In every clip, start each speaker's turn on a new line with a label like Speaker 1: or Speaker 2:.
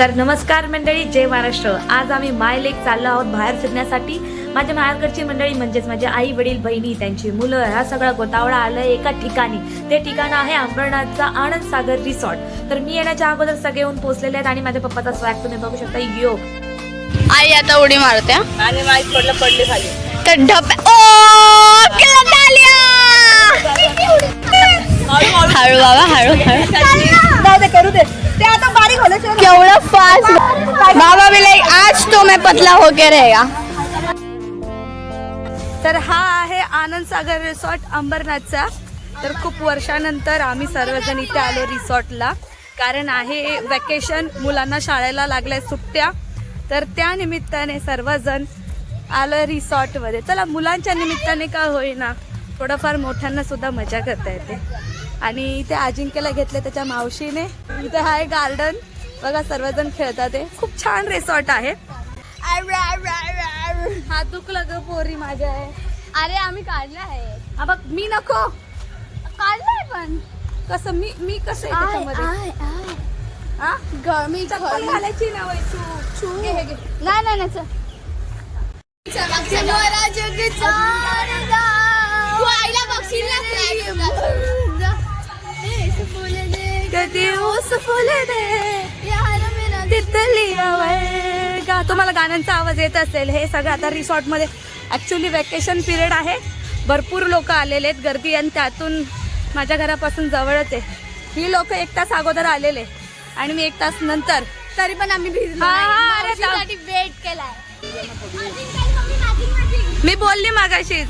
Speaker 1: तर नमस्कार मंडळी जय महाराष्ट्र. आज आम्ही माय लेक चाललो आहोत बाहेर फिरण्यासाठी. माझ्या माहेरकडची मंडळी म्हणजेच माझे आई वडील बहिणी त्यांची मुलं हा सगळा गोतावळा आलाय एका ठिकाणी. ते ठिकाण आहे अंबरनाथचा आनंद सागर रिसॉर्ट. तर मी येण्याच्या अगोदर सगळे येऊन पोहोचलेले आहेत आणि माझ्या पप्पाचा स्वॅग तुम्ही बघू शकता. यो.
Speaker 2: आई आता उडी मारते.
Speaker 3: आणि माहीत पडलं पडले खाली.
Speaker 2: तर ढप हळू बाबा हळू हळू.
Speaker 3: करू दे. ते आता बारीक होलं
Speaker 2: केवढा फास्ट बाबा आज तो मैं पतला होके रहेगा.
Speaker 3: तर हा आहे आनंद सागर रिसॉर्ट अंबरनाथचा. तर खूप वर्षानंतर आम्ही सर्वजण इथे आलो रिसॉर्टला. कारण आहे वॅकेशन मुलांना शाळेला लागल्या सुट्ट्या. तर त्या निमित्ताने सर्वजण आलो रिसॉर्टमध्ये. चला मुलांच्या निमित्ताने का होईना थोडंफार मोठ्यांना सुद्धा मजा करता येते. आणि इथे अजिंक्यला घेतले त्याच्या मावशीने. इथे हा आहे गार्डन बघा सर्वजण खेळतात आहे खूप छान रिसॉर्ट आहे. हा दुखलं ग पोरी माझ्या आहे.
Speaker 2: अरे आम्ही काढला आहे.
Speaker 3: हा बघ मी नको.
Speaker 2: काढलाय पण.
Speaker 3: कसं मी मी कसं?
Speaker 2: मी
Speaker 3: घालायची ना
Speaker 2: नाही नाही
Speaker 3: ऊस फुले दे. गा तुम्हाला गाण्यांचा आवाज येत असेल. हे सगळं आता रिसॉर्टमध्ये ॲक्च्युली वॅकेशन पिरियड आहे. भरपूर लोक आलेले आहेत गर्दी आणि त्यातून माझ्या घरापासून जवळच आहे. ही लोक एक तास अगोदर आलेले आणि मी एक तास नंतर.
Speaker 2: तरी पण आम्ही वेट केलाय.
Speaker 3: मी बोलली मागाशीच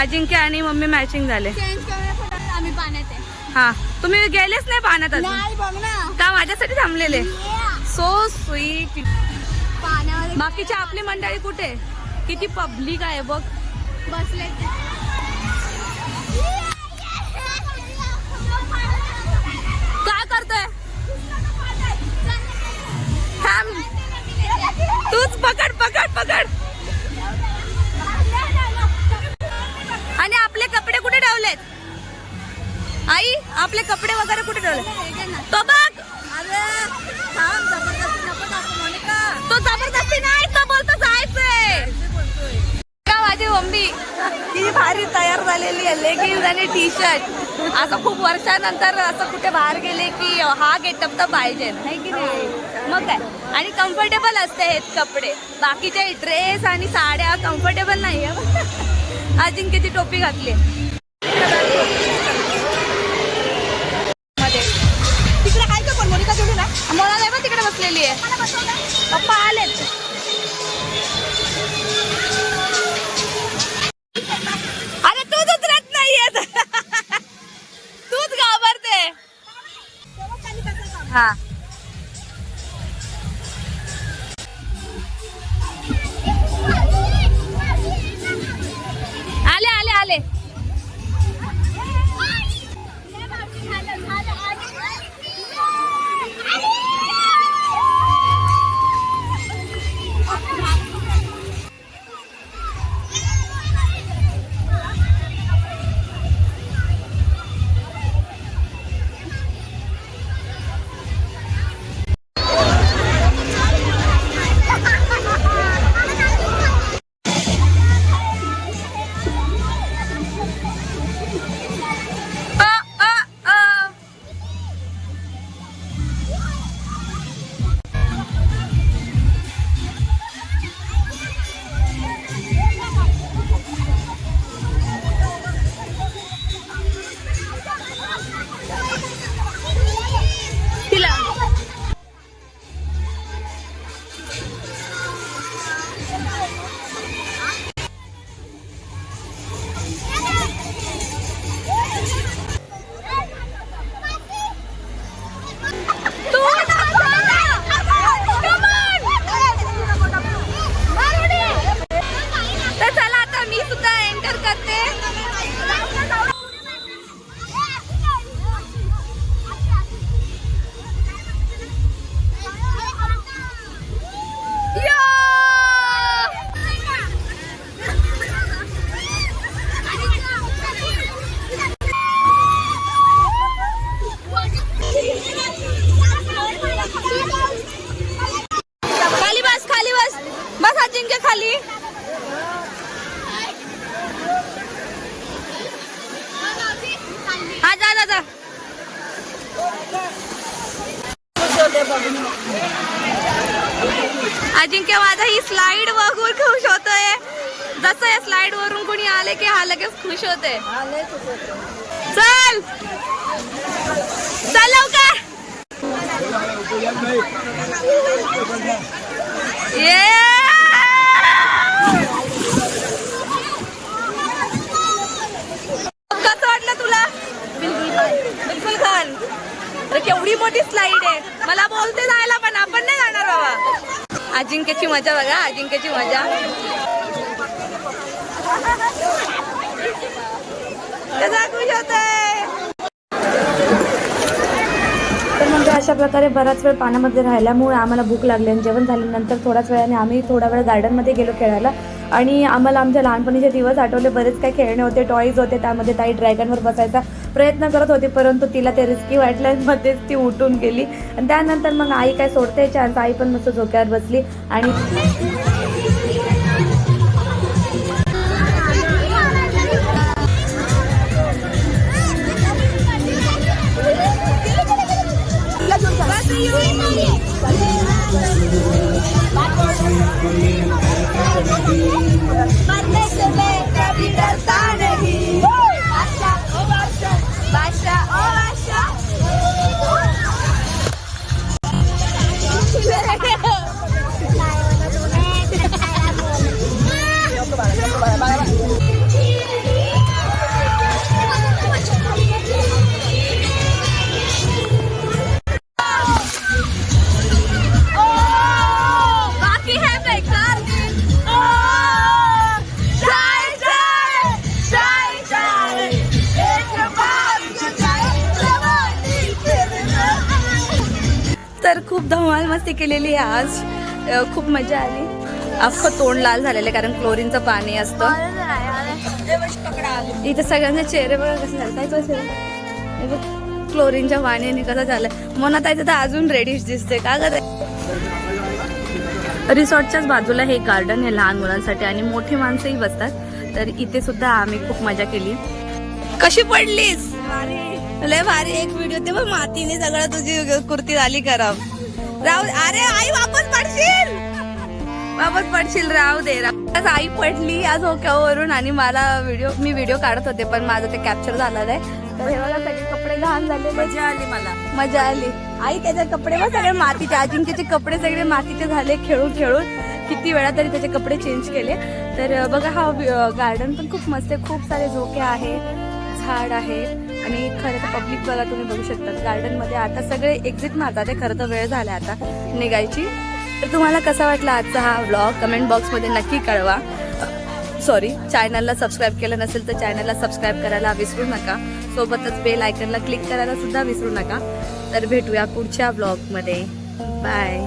Speaker 3: अजिंक्य आणि मम्मी मॅचिंग झाले.
Speaker 2: आम्ही पाण्यात आहे.
Speaker 3: हा. तुम्ही गेलेच नाही पाण्यात अजून?
Speaker 2: नाही बघ ना.
Speaker 3: का माझ्यासाठी थांबलेले? सो स्वीट
Speaker 2: पाण्यामध्ये
Speaker 3: बाकीची आपली मंडळी कुठे? किती पब्लिक आहे बघ.
Speaker 2: बसले
Speaker 3: आई आपले कपडे वगैरे कुठे ठेवले? तो बघ. तो जबरदस्ती नाही तो बोलतो जायचंय. का माझी मम्मी? किती भारी तयार झालेली आहे लेगिन्स आणि टी शर्ट असं खूप वर्षानंतर असं कुठे बाहेर गेले की हा गेटअप तर पाहिजे. है की नाही? मग काय? आणि कम्फर्टेबल असते हे कपडे. बाकीचे ड्रेस आणि साड्या कम्फर्टेबल नाही अजिंक्यची टोपी घातली नाही आहे. पप्पा आलेत. माझा अजिंक्य माझा ही स्लाइड बघून खुश होतोय. जसं या स्लाइड वरून कोणी आले की हा लगेच खुश होते चल. चल लवकर. ये. तर केवढी मोठी स्लाईड आहे. मला बोलते जायला पण आपण नाही जाणार बाबा. अजिंक्यची मजा बघा अजिंक्यची मजा. खुश
Speaker 1: तर म्हणजे अशा प्रकारे बराच वेळ पाण्यामध्ये राहिल्यामुळे आम्हाला भूक लागली आणि जेवण झाल्यानंतर थोड्याच वेळाने आम्ही थोडा वेळ गार्डनमध्ये गेलो खेळायला. आणि आम्हाला आमच्या लहानपणीचे दिवस आठवले. बरेच काही खेळणे होते टॉईज होते. त्यामध्ये ताई ड्रॅगनवर बसायचा. प्रयत्न करत होती परंतु तिला ते रिस्की वाटल्यामध्येच ती उठून गेली. आणि त्यानंतर मग आई काय सोडते? चान्स आई पण मस्त झोक्यावर बसली. आणि
Speaker 3: बाकी मस्ती केलेली आहे आज. खूप मजा आली. अख्खं तोंड लाल झालेलं कारण क्लोरीनचं पाणी असतं. इथे सगळ्यांचे चेहरे बघा कसे झाले. काय बघ, क्लोरीनच्या पाण्याने कसं झालं मनात आहे तर अजून रेडिश दिसते का गं रिसॉर्टच्याच बाजूला हे गार्डन आहे लहान मुलांसाठी आणि मोठी माणसंही बसतात. तर इथे सुद्धा आम्ही खूप मजा केली. कशी पडलीस? लय भारी एक व्हिडिओ ते बघ मातीने सगळं तुझी कुर्ती झाली खराब. राहू अरे आई वापस पडशील. वापस पडशील राहू दे आज आई पडली आज होक्यावरून आणि मला व्हिडिओ मी व्हिडिओ काढत होते पण माझं ते कॅप्चर झालं नाही तर हे बघा सगळे कपडे घाण झाले. मजा आली मला. मजा आली. आई त्याचे कपडे बघ सगळे मातीचे. अजिंक्यचे कपडे सगळे मातीचे झाले खेळून खेळून. किती वेळा तरी त्याचे कपडे चेंज केले. तर बघा हा गार्डन पण खूप मस्त आहे. खूप सारे झोके आहे. झाड आहे आणि खरं तर पब्लिकवाला तुम्ही बघू शकता गार्डनमध्ये आता सगळे एक्झिट मारतात आहे. खरं तर वेळ झाला आता निघायची. तर तुम्हाला कसा वाटला आजचा हा व्लॉग कमेंट बॉक्समध्ये नक्की कळवा. सॉरी चॅनलला सबस्क्राईब केलं नसेल तर चॅनलला सबस्क्राईब करायला विसरू नका. सोबतच बेल आयकनला क्लिक करायला सुद्धा विसरू नका. तर भेटूया पुढच्या ब्लॉगमध्ये बाय